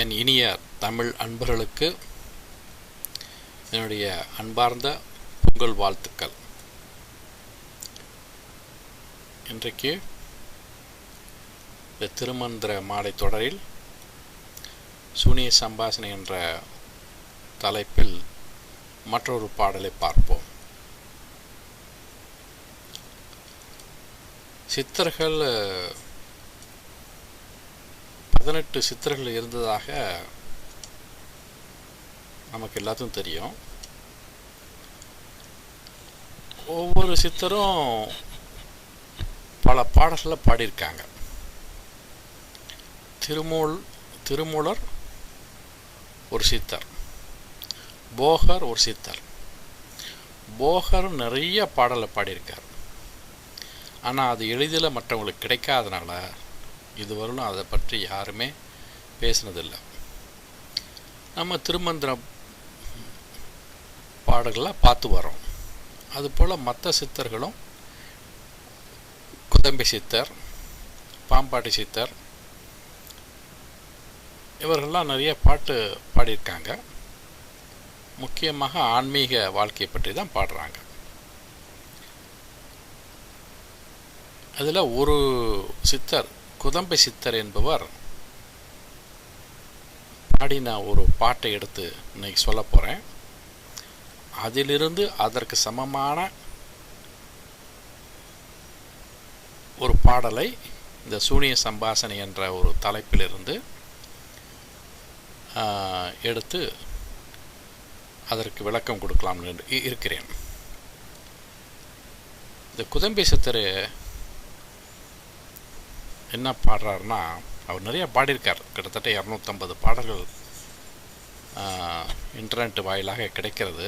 என் இனிய தமிழ் அன்பர்களுக்கு என்னுடைய அன்பார்ந்த பொங்கல் வாழ்த்துக்கள். இன்றைக்கு இந்த திருமந்திர மாலை தொடரில் சூனிய சம்பாஷணை என்ற தலைப்பில் மற்றொரு பாடலை பார்ப்போம். சித்தர்கள் பதினெட்டு சித்தர்கள் இருந்ததாக நமக்கு எல்லாத்துக்கும் தெரியும். ஒவ்வொரு சித்தரும் பல பாடல்களை பாடியிருக்காங்க. திருமூல் திருமூலர் ஒரு சித்தர். போகர் ஒரு சித்தர். போகர் நிறைய பாடலை பாடியிருக்கார். ஆனால் அது எளிதில் மற்றவங்களுக்கு கிடைக்காதனால இதுவரையிலும் அதை பற்றி யாருமே பேசினதில்லை. நம்ம திருமந்திர பாடல்களை பார்த்து வரோம் அதுபோல் மற்ற சித்தர்களும் குதம்பி சித்தர் பாம்பாட்டி சித்தர் இவர்கள்லாம் நிறைய பாட்டு பாடியிருக்காங்க. முக்கியமாக ஆன்மீக வாழ்க்கையை பற்றி தான் பாடுறாங்க. அதில் ஒரு சித்தர் குதம்பை சித்தர் என்பவர் பாடின ஒரு பாட்டை எடுத்து இன்னைக்கு சொல்ல போகிறேன் அதிலிருந்து அதற்கு சமமான ஒரு பாடலை இந்த சூனிய சம்பாசனை என்ற ஒரு தலைப்பிலிருந்து எடுத்து அதற்கு விளக்கம் கொடுக்கலாம் இருக்கிறேன். இந்த குதம்பி சித்தர் என்ன பாடுறாருன்னா அவர் நிறைய பாடியிருக்கார். கிட்டத்தட்ட இரநூத்தம்பது பாடல்கள் இன்டர்நெட் வாயிலாக கிடைக்கிறது.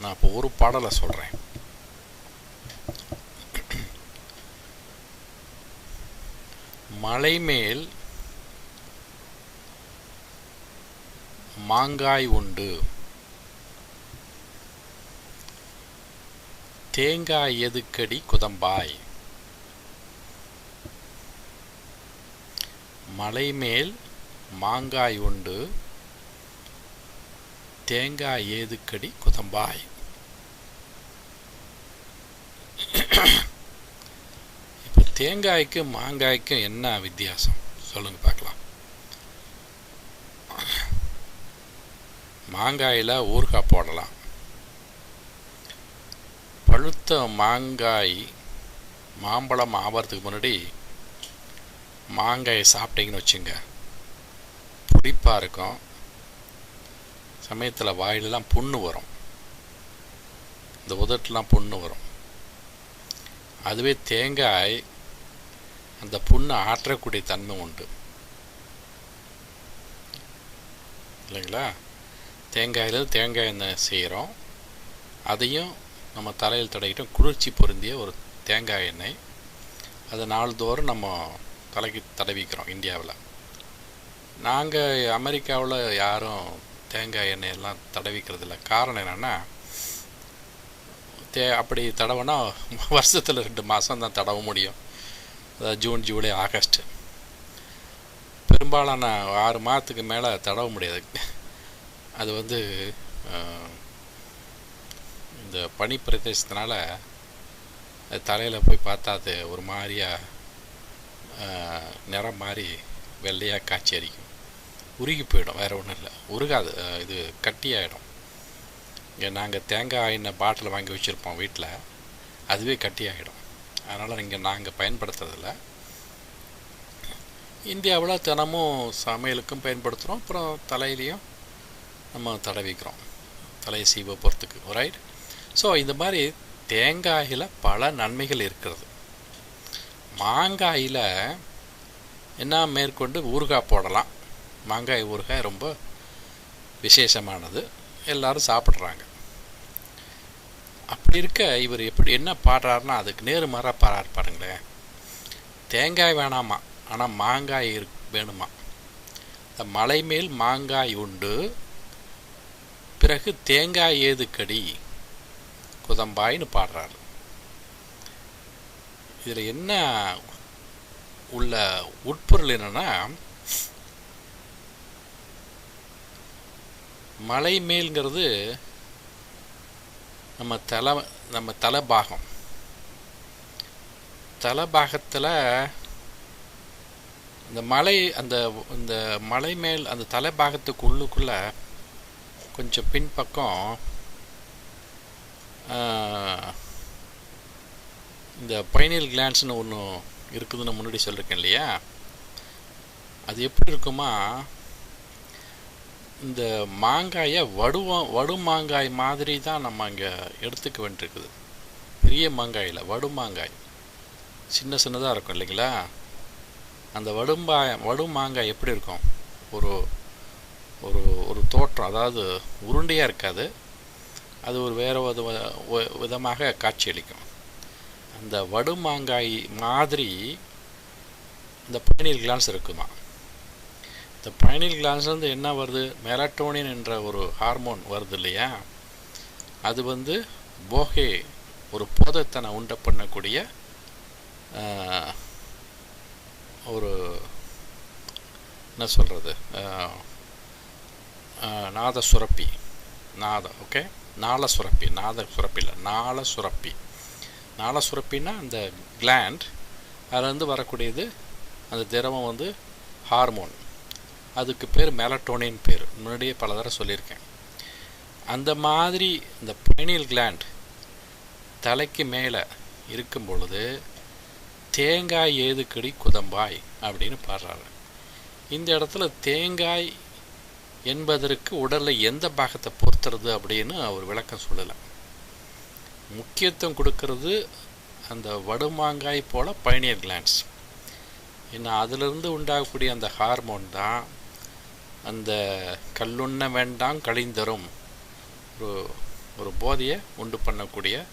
நான் இப்போ ஒரு பாடலை சொல்கிறேன் மலைமேல் மாங்காய் உண்டு. தேங்காய் எதுக்கடி குதம்பாய்? மலைமேல் மாங்காய் உண்டு தேங்காய் ஏதுக்கடி குதம்பாய். இப்போ தேங்காய்க்கும் மாங்காய்க்கும் என்ன வித்தியாசம்? சொல்லுங்க பார்க்கலாம். மாங்காயில் ஊறுகாய் போடலாம். பழுத்த மாங்காய் மாம்பழம் ஆவறதுக்கு முன்னாடி மாங்காயை சாப்பிட்டீங்கன்னு வச்சுங்க. புளிப்பாக இருக்கும். சமயத்தில் வாயிலெலாம் புண்ணு வரும். இந்த உதட்டெலாம் புண்ணு வரும். அதுவே தேங்காய் அந்த புண்ணை ஆற்றக்கூடிய தன்மை உண்டு. இல்லைங்களா? தேங்காயில் தேங்காய் எண்ணெய் செய்கிறோம் அதையும் நம்ம தலையில் தடையிட்டோம் குளிர்ச்சி பொருந்திய ஒரு தேங்காய் எண்ணெய். அதை நாள்தோறும் நம்ம தலைக்கு தடவிக்கிறோம் இந்தியாவில். நாங்கள் அமெரிக்காவில் யாரும் தேங்காய் எண்ணெயெல்லாம் தடவிக்கிறது இல்லை காரணம் என்னென்னா தே அப்படி தடவைனா வருஷத்தில் ரெண்டு மாதம் தான் தடவ முடியும். அதாவது ஜூன் ஜூலை ஆகஸ்ட். பெரும்பாலான ஆறு மாதத்துக்கு மேலே தடவ முடியாது. அது வந்து இந்த பனி பிரதேசத்தினால தலையில் போய் பார்த்தா அது ஒரு மாதிரியாக நிறம் மாதிரி வெள்ளையாக காய்ச்சி அடிக்கும். உருகி போயிடும் வேறு ஒன்றும் இல்லை. உருகாது இது கட்டியாயிடும் இங்கே நாங்கள் தேங்காய் எண்ணெய் பாட்டில் வாங்கி வச்சுருப்போம் வீட்டில் அதுவே கட்டி ஆகிடும் அதனால் இங்கே நாங்கள் பயன்படுத்துறதில்ல. இந்தியாவில் தினமும் சமையலுக்கும் பயன்படுத்துகிறோம் அப்புறம் தலையிலையும் நம்ம தடவிக்கிறோம் தலையை சீவ போகிறதுக்கு ரைட் ஸோ இந்த மாதிரி தேங்காயில் பல நன்மைகள் இருக்கிறது. மாங்காயில் என்ன மேற்கொண்டு ஊறுகாய் போடலாம். மாங்காய் ஊறுகாய் ரொம்ப விசேஷமானது. எல்லாரும் சாப்பிட்றாங்க. அப்படி இருக்க இவர் எப்படி என்ன பாடுறாருன்னா அதுக்கு நேரு மாறாக பாடுறாரு பாருங்களேன். தேங்காய் வேணாமா? ஆனால் மாங்காய் இரு வேணுமா? இந்த மலை மேல் மாங்காய் உண்டு. பிறகு தேங்காய் ஏதுக்கடி? குதம்பாயின்னு பாடுறாரு. இதில் என்ன உள்ள உட்பொருள் என்னன்னா மலை மேல்ங்கிறது நம்ம தலை நம்ம தலைபாகம். பாகம் தலை இந்த மலை அந்த இந்த மலை மேல் அந்த தலை உள்ளுக்குள்ளே கொஞ்சம் பின்பக்கம் ஆஹ், இந்த பைனியல் கிளான்ஸ்னு ஒன்று இருக்குதுன்னு முன்னாடி சொல்லியிருக்கேன் இல்லையா? அது எப்படி இருக்குமா? இந்த மாங்காயை வடுவம் வடு மாங்காய் மாதிரி தான் நம்ம அங்கே எடுத்துக்க வேண்டியிருக்குது. பெரிய மாங்காயில் வடு மாங்காய். சின்ன சின்னதாக இருக்கும் இல்லைங்களா? அந்த வடும்பா வடு மாங்காய் எப்படி இருக்கும்? ஒரு ஒரு ஒரு தோற்றம் அதாவது உருண்டையாக இருக்காது. அது ஒரு வேறு வித விதமாக காட்சியளிக்கும். அந்த வடு மாங்காய் மாதிரி இந்த பைனில் கிளான்ஸ் இருக்குமா? இந்த பைனில் கிளான்ஸ்லேருந்து என்ன வருது? மெலட்டோனின் என்ற ஒரு ஹார்மோன் வருது இல்லையா? அது வந்து போகே ஒரு போதைத்தனை உண்ட பண்ணக்கூடிய ஒரு என்ன சொல்கிறது நாத சுரப்பி நாதம் ஓகே நாள சுரப்பி நாத சுரப்பி இல்லை நாள சுரப்பி நாள சுரப்பின்னா அந்த கிளாண்ட் அதுலேருந்து வரக்கூடியது அந்த திரவம் வந்து ஹார்மோன் அதுக்கு பேர் மெலட்டோனின் பேர். முன்னாடியே பல தடவை சொல்லியிருக்கேன். அந்த மாதிரி இந்த பைனியல் கிளாண்ட் தலைக்கு மேலே இருக்கும் பொழுது தேங்காய் ஏதுக்கடி குதம்பாய் அப்படின்னு பாடுறாரு இந்த இடத்துல தேங்காய் என்பதற்கு உடலில் எந்த பாகத்தை பொறுத்துறது அப்படின்னு அவர் விளக்கம் சொல்லலை. முக்கியத்துவம் கொடுக்கறது அந்த வடுமாங்காய் போல் பைனியர் கிளான்ஸ் ஏன்னா அதிலிருந்து உண்டாகக்கூடிய அந்த ஹார்மோன் தான் அந்த கல்லுண்ண வேண்டாம் கழிந்தரும். ஒரு ஒரு போதையை உண்டு பண்ணக்கூடிய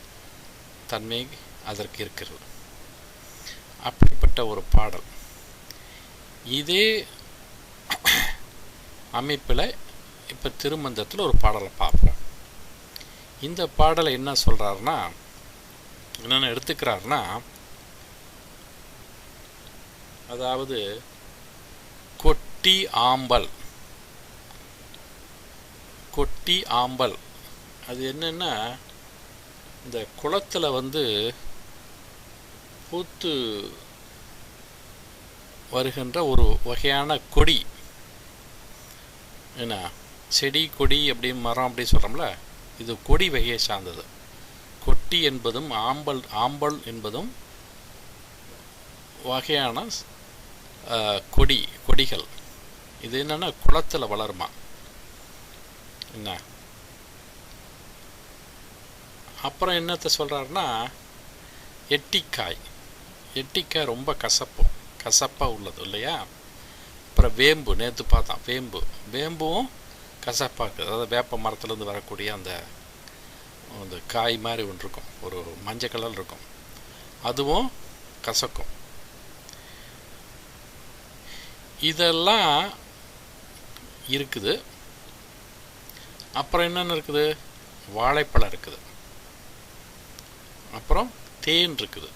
தன்மை அதற்கு இருக்கிறது. அப்படிப்பட்ட ஒரு பாடல். இதே அமைப்பில் இப்போ திருமந்தத்தில் ஒரு பாடலை பார்ப்போம். இந்த பாடலை என்ன சொல்கிறாருன்னா என்னென்ன எடுத்துக்கிறாருன்னா அதாவது கொட்டி ஆம்பல். கொட்டி ஆம்பல். அது என்னென்னா இந்த குளத்துல வந்து பூத்து வருகின்ற ஒரு வகையான கொடி. என்ன? செடி கொடி அப்படி மரம் அப்படி சொல்கிறோம்ல இது கொடி வகையை சார்ந்தது. கொட்டி என்பதும் ஆம்பல் ஆம்பல் என்பதும் வகையான அஹ், கொடி கொடிகள். இது என்னன்னா குளத்தில் வளருமா? என்ன? அப்புறம் என்னத்தை சொல்கிறாருன்னா எட்டிக்காய். எட்டிக்காய் ரொம்ப கசப்பு. கசப்பாக உள்ளது இல்லையா? அப்புறம் வேம்பு நேற்று பார்த்தோம் வேம்பு. வேம்பும் கசப்பாக்கு அதாவது வேப்ப மரத்துலேருந்து வரக்கூடிய அந்த அந்த காய் மாதிரி ஒன்று இருக்கும். ஒரு மஞ்சள் கலர் இருக்கும். அதுவும் கசக்கும். இதெல்லாம் இருக்குது. அப்புறம் என்னென்ன இருக்குது? வாழைப்பழம் இருக்குது. அப்புறம் தேன் இருக்குது.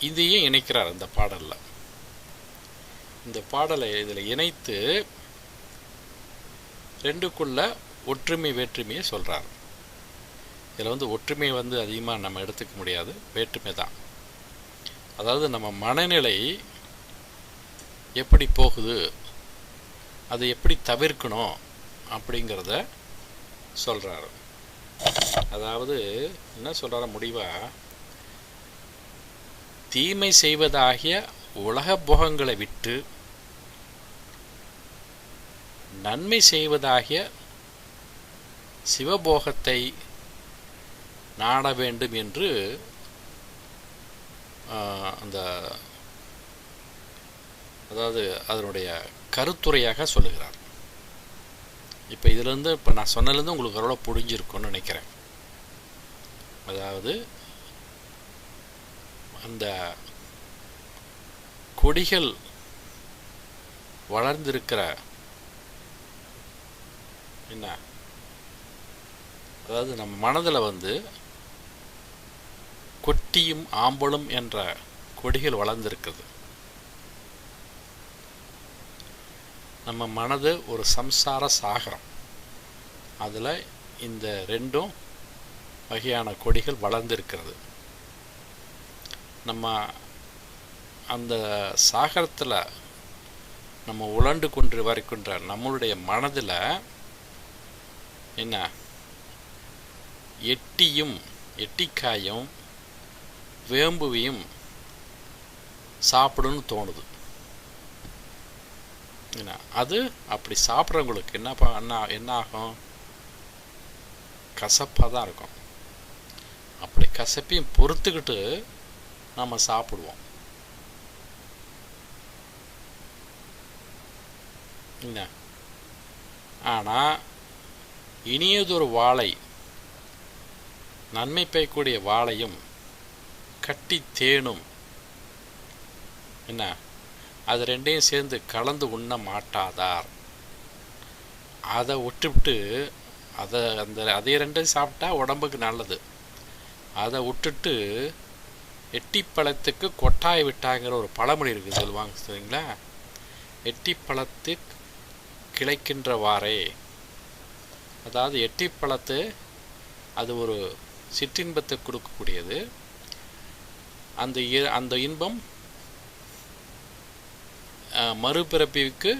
இதையும் இணைக்கிறார் இந்த பாடலில். இந்த பாடலை இதில் இணைத்து ரெண்டுக்குள்ள ஒற்றுமை வேற்றுமையை சொல்கிறார் இதில் வந்து ஒற்றுமை வந்து அதிகமாக நம்ம எடுத்துக்க முடியாது. வேற்றுமை தான். அதாவது நம்ம மனநிலை எப்படி போகுது அதை எப்படி தவிர்க்கணும் அப்படிங்கிறத சொல்கிறாரு அதாவது என்ன சொல்கிறார முடிவாக தீமை செய்வதாகிய உலக போகங்களை விட்டு நன்மை செய்வதாகிய சிவபோகத்தை நாட வேண்டும் என்று அந்த அதாவது அதனுடைய கருத்துரையாக சொல்லுகிறார். இப்போ இதிலேருந்து இப்போ நான் சொன்னதுலேருந்து உங்களுக்கு அவ்வளோ புரிஞ்சிருக்கும்னு நினைக்கிறேன். அதாவது அந்த கொடிகள் வளர்ந்திருக்கிற என்ன அதாவது நம்ம மனதில் வந்து கொட்டியும் ஆம்பலும் என்ற கொடிகள் வளர்ந்திருக்குது. நம்ம மனது ஒரு சம்சார சாகரம். அதில் இந்த ரெண்டும் வகையான கொடிகள் வளர்ந்திருக்கிறது. நம்ம அந்த சாகரத்தில் நம்ம உழண்டு கொண்டு வரைக்கின்ற நம்மளுடைய மனதில் என்ன? எட்டியும் எட்டிக்காயும் வேம்புவையும் சாப்பிடுன்னு தோணுது. என்ன? அது அப்படி சாப்பிட்றவங்களுக்கு என்னப்பா என்ன என்ன ஆகும் கசப்பாக தான் இருக்கும். அப்படி கசப்பையும் பொறுத்துக்கிட்டு நம்ம சாப்பிடுவோம். என்ன? ஆனால் இனியதொரு வாழை நன்மை பெய்யக்கூடிய வாழையும் கட்டி தேனும். என்ன? அது ரெண்டையும் சேர்ந்து கலந்து உண்ண மாட்டாதார். அதை விட்டுவிட்டு அதை அந்த அதே ரெண்டையும் சாப்பிட்டா உடம்புக்கு நல்லது. அதை விட்டுட்டு எட்டிப்பழத்துக்கு கொட்டாய் விட்டாங்கிற ஒரு பழமொழி இருக்குது சொல்லுவாங்க சரிங்களா? எட்டிப்பழத்து கிளைக்கின்றவாறே அதாவது எட்டி பழத்து அது ஒரு சிற்றின்பத்தை கொடுக்கக்கூடியது. அந்த அந்த இன்பம் மறுபிறப்பிற்கு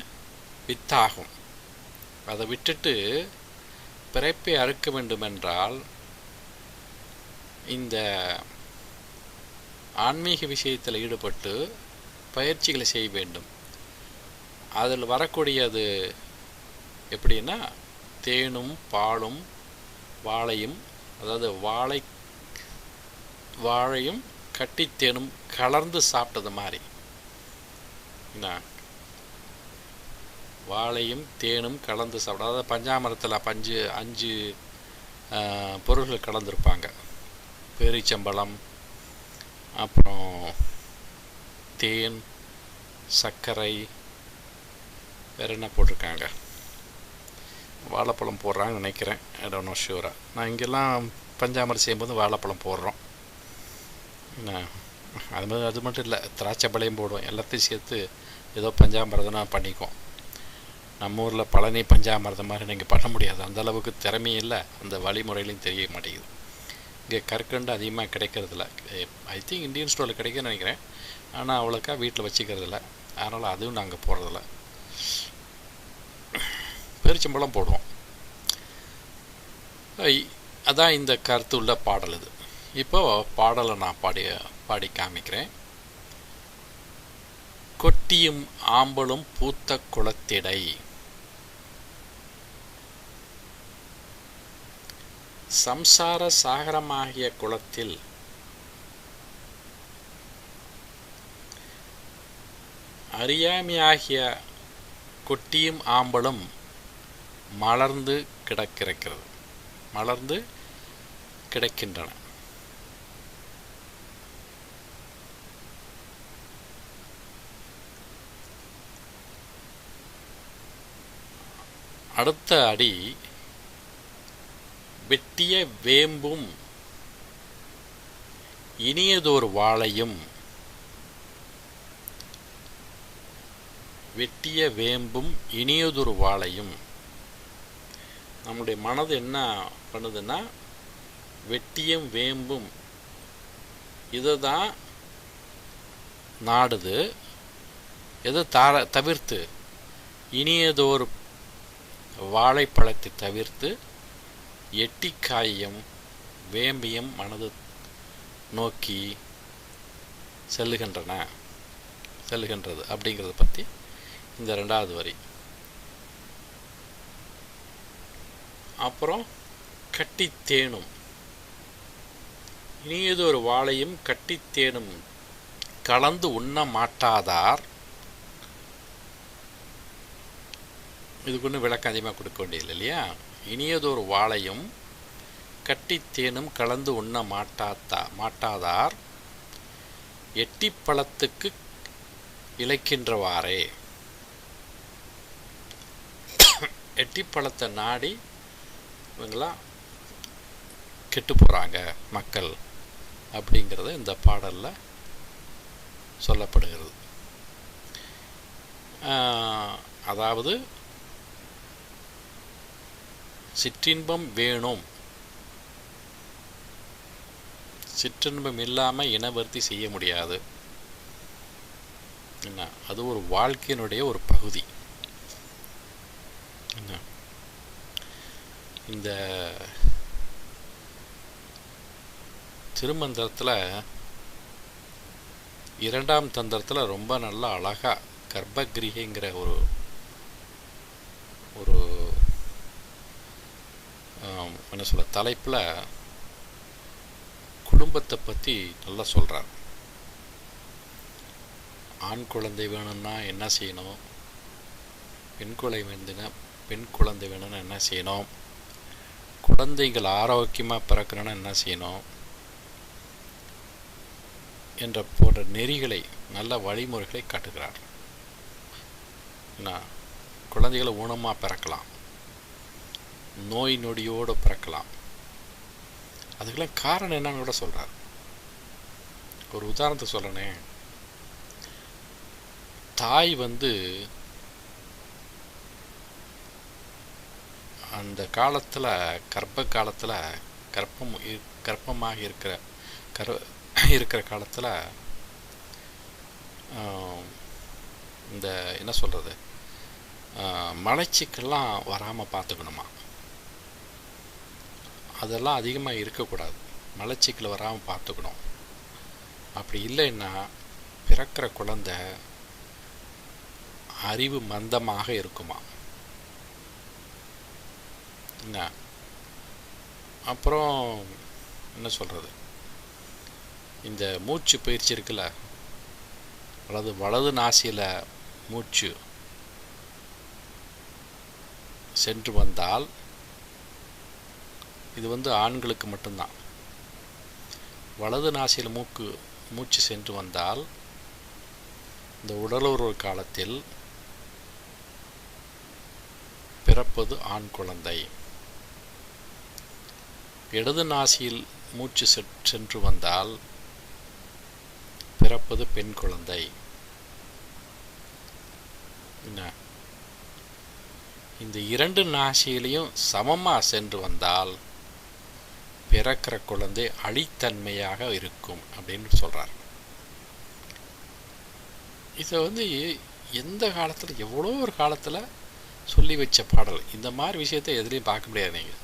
வித்தாகும். அதை விட்டுட்டு பிறப்பை அறுக்க வேண்டுமென்றால் இந்த ஆன்மீக விஷயத்தில் ஈடுபட்டு பயிற்சிகளை செய்ய வேண்டும். அதில் வரக்கூடியது எப்படின்னா தேனும் பாலும் வாழையும் அதாவது வாழை வாழையும் கட்டித்தேனும் கலர்ந்து சாப்பிட்டது மாதிரி. என்ன? வாழையும் தேனும் கலந்து சாப்பிட அதாவது பஞ்சாமரத்தில் பஞ்சு அஞ்சு பொருள்கள் கலந்துருப்பாங்க. பேரிச்சம்பழம் அப்புறம் தேன் சர்க்கரை வேறு என்ன போட்டிருக்காங்க? வாழைப்பழம் போடுறாங்கன்னு நினைக்கிறேன். இடோனோ ஷூராக நான் இங்கெல்லாம் பஞ்சாமரம் செய்யும்போது வாழைப்பழம் போடுறோம். என்ன? அது மாதிரி அது மட்டும் இல்லை திராட்சை பழையும் போடுவோம். எல்லாத்தையும் சேர்த்து ஏதோ பஞ்சாமிரதம்னா பண்ணிக்குவோம். நம்ம ஊரில் பழனி பஞ்சாமிரதம் மாதிரி நீங்கள் பண்ண முடியாது. அந்த அளவுக்கு திறமையும் இல்லை அந்த வழிமுறையிலையும் தெரிய மாட்டேங்குது. இங்கே கற்கண்டு அதிகமாக கிடைக்கிறதில்ல. ஐ திங்க் இந்தியன் ஸ்டோரில் கிடைக்குன்னு நினைக்கிறேன். ஆனால் அவ்வளோக்கா வீட்டில் வச்சுக்கிறதில்ல. அதனால் அதுவும் நாங்கள் போடுறதில்ல. பெருச்சம்பழம் போடுவோம் அதான் இந்த கருத்து உள்ள பாடல் இது. இப்போ பாடலை நான் பாடி பாடி காமிக்கிறேன். கொட்டியும் ஆம்பலும் பூத்த குளத்திடை. சம்சார சாகரமாகிய குளத்தில் அறியாமையாகிய கொட்டியும் ஆம்பலும் மலர்ந்து கிடக்கிறது மலர்ந்து கிடக்கின்றன. அடுத்த அடி வெட்டிய வேம்பும் இனியதோர் வாழையும் வெட்டிய வேம்பும் இனியதொரு வாழையும் நம்முடைய மனது என்ன பண்ணுதுன்னா வெட்டியும் வேம்பும். இதை தான் நாடுது. எதை தார தவிர்த்து இனியதோர் வாழைப்பழத்தை தவிர்த்து எட்டிக்காயும் வேம்பியும் மனது நோக்கி செல்லுகின்றன செல்லுகின்றது அப்படிங்கிறத பற்றி இந்த ரெண்டாவது வரி. அப்புறம் கட்டித்தேனும் இனியதொரு வாழையும் கட்டித்தேனும் கலந்து உண்ண மாட்டாதார். இதுக்கு ஒன்றும் விளக்கம் அதிகமாக கொடுக்க வேண்டியதில்லை இல்லையா? இனியதொரு வாழையும் கட்டித்தேனும் கலந்து உண்ண மாட்டாத்தா மாட்டாதார். எட்டி பழத்துக்கு இழைக்கின்றவாறே. எட்டிப்பழத்தை நாடி இவங்களாம் கெட்டு போகிறாங்க மக்கள் அப்படிங்கிறது இந்த பாடலில் சொல்லப்படுகிறது. அதாவது சிற்றின்பம் வேணும். சிற்றின்பம் இல்லாமல் இனவர்த்தி செய்ய முடியாது. என்ன? அது ஒரு வாழ்க்கையினுடைய ஒரு பகுதி. என்ன? இந்த திருமந்திரத்தில் இரண்டாம் தந்திரத்தில் ரொம்ப நல்லா அழகா கர்ப்பகிரிகைங்கிற ஒரு ஒரு என்ன சொல்ல தலைப்பில் குடும்பத்தை பற்றி நல்லா சொல்கிறார் ஆண் குழந்தை வேணும்னா என்ன செய்யணும்? பெண் குழந்தை வேணுன்னா பெண் குழந்தை வேணும்னா என்ன செய்யணும்? குழந்தைகள் ஆரோக்கியமாக பிறக்கணும்னா என்ன செய்யணும்? என்ற போன்ற நெறிகளை நல்ல வழிமுறைகளை காட்டுகிறார் என்ன குழந்தைகளை ஊனமாக பிறக்கலாம். நோய் நொடியோடு பிறக்கலாம். அதுக்கெல்லாம் காரணம் என்னன்னு கூட சொல்கிறார் ஒரு உதாரணத்தை சொல்லணே தாய் வந்து அந்த காலத்தில் கர்ப்ப காலத்தில் கர்ப்பம் கர்ப்பமாக இருக்கிற கர் இருக்கிற காலத்தில் இந்த என்ன சொல்கிறது மலைச்சிக்கெல்லாம் வராமல் பார்த்துக்கணுமா? அதெல்லாம் அதிகமாக இருக்கக்கூடாது. மலச்சிக்கல் வராமல் பார்த்துக்கணும். அப்படி இல்லைன்னா பிறக்கிற குழந்த அறிவு மந்தமாக இருக்குமா? அப்புறம் என்ன சொல்கிறது இந்த மூச்சு பயிற்சி இருக்குல்ல? வலது வலது நாசியில் மூச்சு. சென்று வந்தால் இது வந்து ஆண்களுக்கு மட்டும்தான் வலது நாசியில் மூக்கு மூச்சு சென்று வந்தால் இந்த உடலுறவு காலத்தில் பிறப்பது ஆண் குழந்தை. இடது நாசியில் மூச்சு செ- சென்று வந்தால் பிறப்பது பெண் குழந்தை. என்ன? இந்த இரண்டு நாசியிலையும் சமமாக சென்று வந்தால் பிறக்கிற குழந்தை அழித்தன்மையாக இருக்கும் அப்படின்னு சொல்கிறார் இதை வந்து எந்த காலத்தில் எவ்வளோ ஒரு காலத்தில் சொல்லி வச்ச பாடல். இந்த மாதிரி விஷயத்தை எதுலேயும் பார்க்க முடியாது நீங்கள்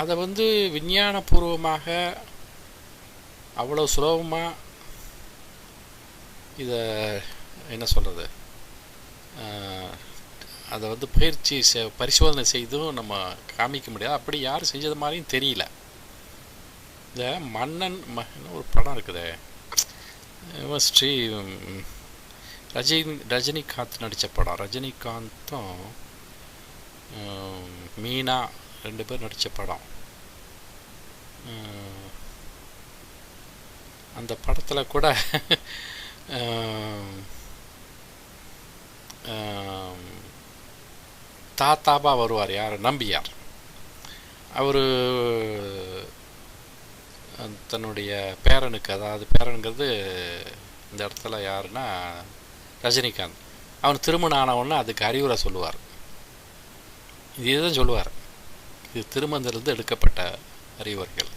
அதை வந்து விஞ்ஞானபூர்வமாக அவ்வளோ சுலபமாக இதை என்ன சொல்கிறது அதை வந்து பயிற்சி செ பரிசோதனை செய்தும் நம்ம காமிக்க முடியாது. அப்படி யாரும் செஞ்சது மாதிரியும் தெரியல. இந்த மன்னன் ம ஒரு படம் இருக்குதே. ஸ்ரீ ரஜினி ரஜினிகாந்த் நடித்த படம். ரஜினிகாந்தும் மீனா ரெண்டு பேர் நடித்த படம். அந்த படத்தில் கூட தாத்தாபா வருவார் யார்? நம்பியார். அவர் தன்னுடைய பேரனுக்கு அதாவது பேரனுங்கிறது இந்த இடத்துல யாருன்னா ரஜினிகாந்த். அவன் திருமணம் ஆனவுடனே அதுக்கு அறிவுரை சொல்லுவார். இதுதான் சொல்லுவார். இது திருமந்திலிருந்து எடுக்கப்பட்ட அறிவுரைகள்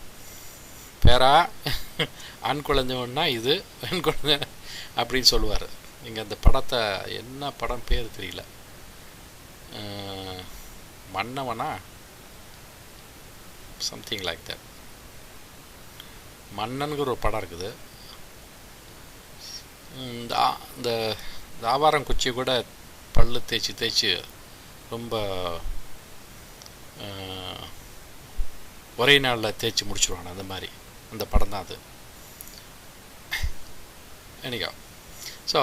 பேரா ஆண் குழந்தைன்னா இது பெண் குழந்தை அப்படின்னு சொல்லுவார். நீங்கள் அந்த படத்தை என்ன படம் பேர் தெரியல. மன்னவனா? சம்திங் லைக் தட் மன்னனுங்கிற ஒரு படம் இருக்குது. இந்த தாவாரம் குச்சி கூட பல்லு தேய்ச்சி தேய்ச்சி ரொம்ப ஒரே நாளில் தேய்ச்சி முடிச்சுருவாங்க. அந்த மாதிரி. அந்த படம் தான் அது. எனக்கா ஸோ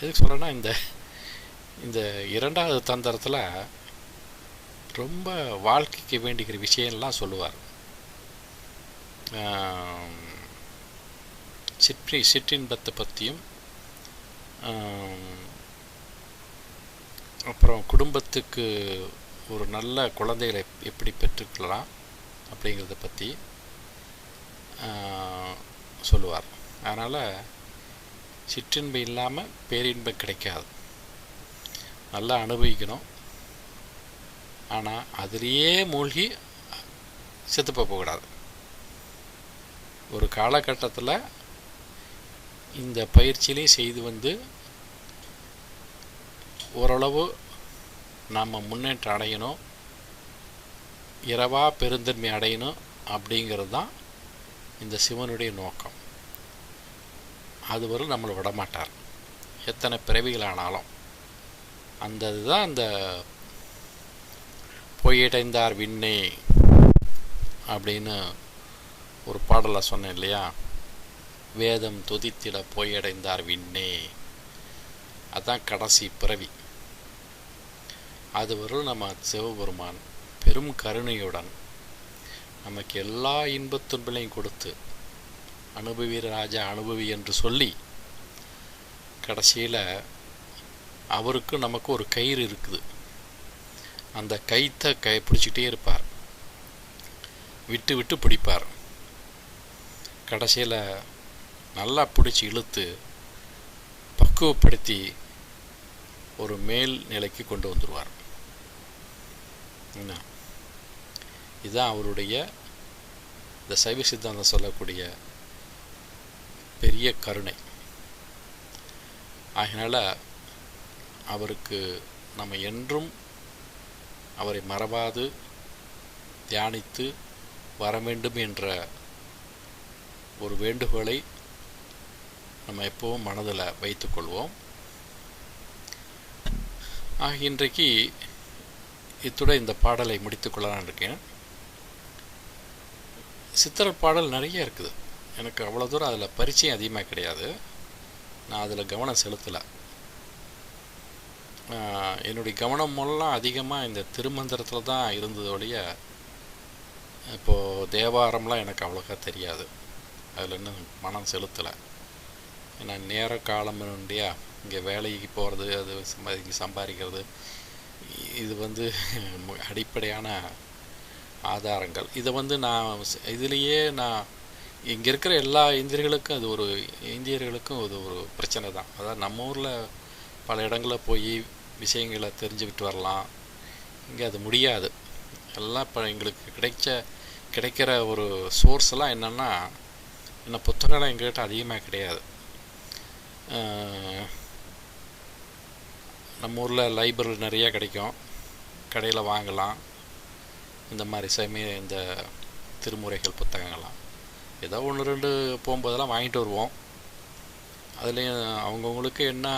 எதுக்கு சொல்கிறேன்னா இந்த இந்த இரண்டாவது தந்திரத்தில் ரொம்ப வாழ்க்கைக்கு வேண்டிக்கிற விஷயம்லாம் சொல்லுவார். சிற்றி சிற்றின்பத்தை பற்றியும் அப்புறம் குடும்பத்துக்கு ஒரு நல்ல குழந்தைகளை எப்படி பெற்றுக்கலாம் அப்படிங்கிறத பற்றி சொல்லுவார். அதனால் சிற்றின்பு இல்லாமல் பேரின்பம் கிடைக்காது. நல்லா அனுபவிக்கணும். ஆனால் அதிலேயே மூழ்கி செத்து போகக்கூடாது ஒரு காலகட்டத்தில் இந்த பயிற்சியிலையும் செய்து வந்து ஓரளவு நாம் முன்னேற்றம் அடையணும். இரவா பெருந்தன்மை அடையணும் அப்படிங்கிறது தான் இந்த சிவனுடைய நோக்கம். அதுவரை நம்மளை விடமாட்டார். எத்தனை பிறவிகளானாலும். அந்த இதுதான் அந்த பொய்யடைந்தார் விண்ணே அப்படின்னு ஒரு பாடலை சொன்னேன் இல்லையா? வேதம் துதித்திட பொய்யடைந்தார் விண்ணே. அதான் கடைசி பிறவி. அதுவரை நம்ம சிவபெருமான் பெரும் கருணையுடன் நமக்கு எல்லா இன்பத் துன்பங்களையும் கொடுத்து அனுபவி ராஜா அனுபவி என்று சொல்லி கடைசியில் அவருக்கு நமக்கு ஒரு கயிறு இருக்குது. அந்த கைத்தை கை பிடிச்சிக்கிட்டே இருப்பார். விட்டு விட்டு பிடிப்பார். கடைசியில் நல்லா பிடிச்சி இழுத்து பக்குவப்படுத்தி ஒரு மேல் நிலைக்கு கொண்டு வந்துடுவார் என்ன? இதுதான் அவருடைய இந்த சைவ சித்தாந்தம் சொல்லக்கூடிய பெரிய கருணை. ஆகினால அவருக்கு நம்ம என்றும் அவரை மறவாது தியானித்து வர வேண்டும் என்ற ஒரு வேண்டுகோளை நம்ம எப்பவும் மனதில் வைத்துக்கொள்வோம் ஆக இன்றைக்கு இத்துடன் இந்த பாடலை முடித்துக்கொள்ளலாம் இருக்கேன். சித்திர பாடல் நிறைய இருக்குது. எனக்கு அவ்வளோ தூரம் அதில் பரிச்சயம் அதிகமாக கிடையாது. நான் அதில் கவனம் செலுத்தலை. என்னுடைய கவனம் மூலம் அதிகமாக இந்த திருமந்திரத்தில் தான் இருந்தது ஒழிய இப்போது தேவாரம்லாம் எனக்கு அவ்வளோக்கா தெரியாது. அதில் இன்னும் மனம் செலுத்தலை. ஏன்னா நேர காலம் இல்லையா இங்கே வேலைக்கு போகிறது அது சம்பாதி சம்பாதிக்கிறது இது வந்து அடிப்படையான ஆதாரங்கள். இதை வந்து நான் இதுலேயே நான் இங்கே இருக்கிற எல்லா இந்தியர்களுக்கும் அது ஒரு இந்தியர்களுக்கும் அது ஒரு பிரச்சனை தான். அதாவது நம்ம ஊரில் பல இடங்களில் போய் விஷயங்களை தெரிஞ்சுக்கிட்டு வரலாம். இங்கே அது முடியாது. எல்லாம் இப்போ எங்களுக்கு கிடைச்ச கிடைக்கிற ஒரு சோர்ஸ்லாம் என்னென்னா என்ன புத்தகம்லாம் எங்கள்கிட்ட அதிகமாக கிடையாது. நம்ம ஊரில் லைப்ரரி நிறையா கிடைக்கும். கடையில் வாங்கலாம். இந்த மாதிரி சமய இந்த திருமுறைகள் புத்தகங்கள்லாம். ஏதோ ஒன்று ரெண்டு போகும்போதெல்லாம் வாங்கிட்டு வருவோம். அதுலேயும் அவங்கவுங்களுக்கு என்ன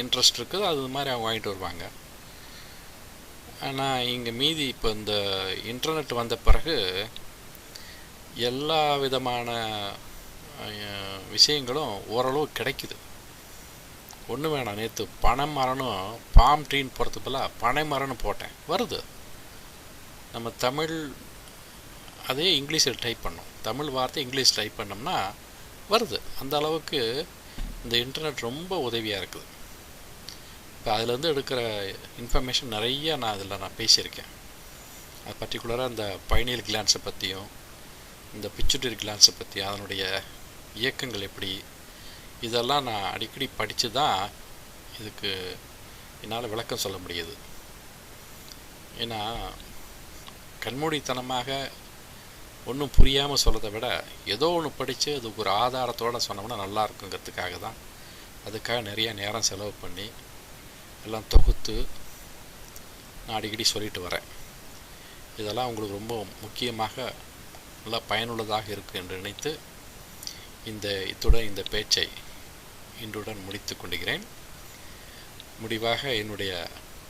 இன்ட்ரெஸ்ட் இருக்குதோ அது மாதிரி அவங்க வாங்கிட்டு வருவாங்க. ஆனால் இங்கே மீதி இப்போ இந்த இன்டர்நெட் வந்த பிறகு எல்லா விதமான விஷயங்களும் ஓரளவு கிடைக்குது. ஒன்றும் வேணாம் நேற்று பனை மரனும் பாம் ட்ரீன்னு போகிறது பதிலாக பனை மரம்னு போட்டேன். வருது. நம்ம தமிழ் அதே இங்கிலீஷில் டைப் பண்ணோம். தமிழ் வார்த்தை இங்கிலீஷ் டைப் பண்ணோம்னா வருது. அந்த அளவுக்கு இந்த இன்டர்நெட் ரொம்ப உதவியாக இருக்குது. இப்போ அதுலேருந்து எடுக்கிற இன்ஃபர்மேஷன் நிறைய நான் அதில் நான் பேசியிருக்கேன். அது பர்டிகுலராக இந்த பைனியல் கிளான்ஸை பற்றியும் இந்த பிச்சுட்டரி கிளான்ஸை பற்றி அதனுடைய இயக்கங்கள் எப்படி இதெல்லாம் நான் அடிக்கடி படித்து தான் இதுக்கு என்னால் விளக்கம் சொல்ல முடியுது. ஏன்னா கண்மூடித்தனமாக ஒன்றும் புரியாமல் சொல்கிறத விட ஏதோ ஒன்று படித்து அதுக்கு ஒரு ஆதாரத்தோடு சொன்னோம்னா நல்லா இருக்குங்கிறதுக்காக தான் அதுக்காக நிறைய நேரம் செலவு பண்ணி எல்லாம் தொகுத்து நான் அடிக்கடி சொல்லிட்டு வரேன். இதெல்லாம் உங்களுக்கு ரொம்ப முக்கியமாக நல்லா பயனுள்ளதாக இருக்குது என்று நினைத்து இந்த இத்துடன் இந்த பேச்சை இன்றுடன் முடித்து கொண்டுகிறேன் முடிவாக என்னுடைய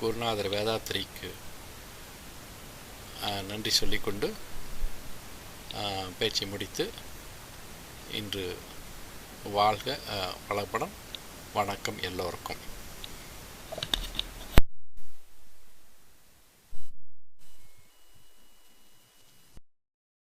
குருநாதர் வேதாத்திரிக்கு நன்றி சொல்லிக்கொண்டு பேச்சை முடித்து இன்று வாழ்க வளப்படம் வணக்கம் எல்லோருக்கும்.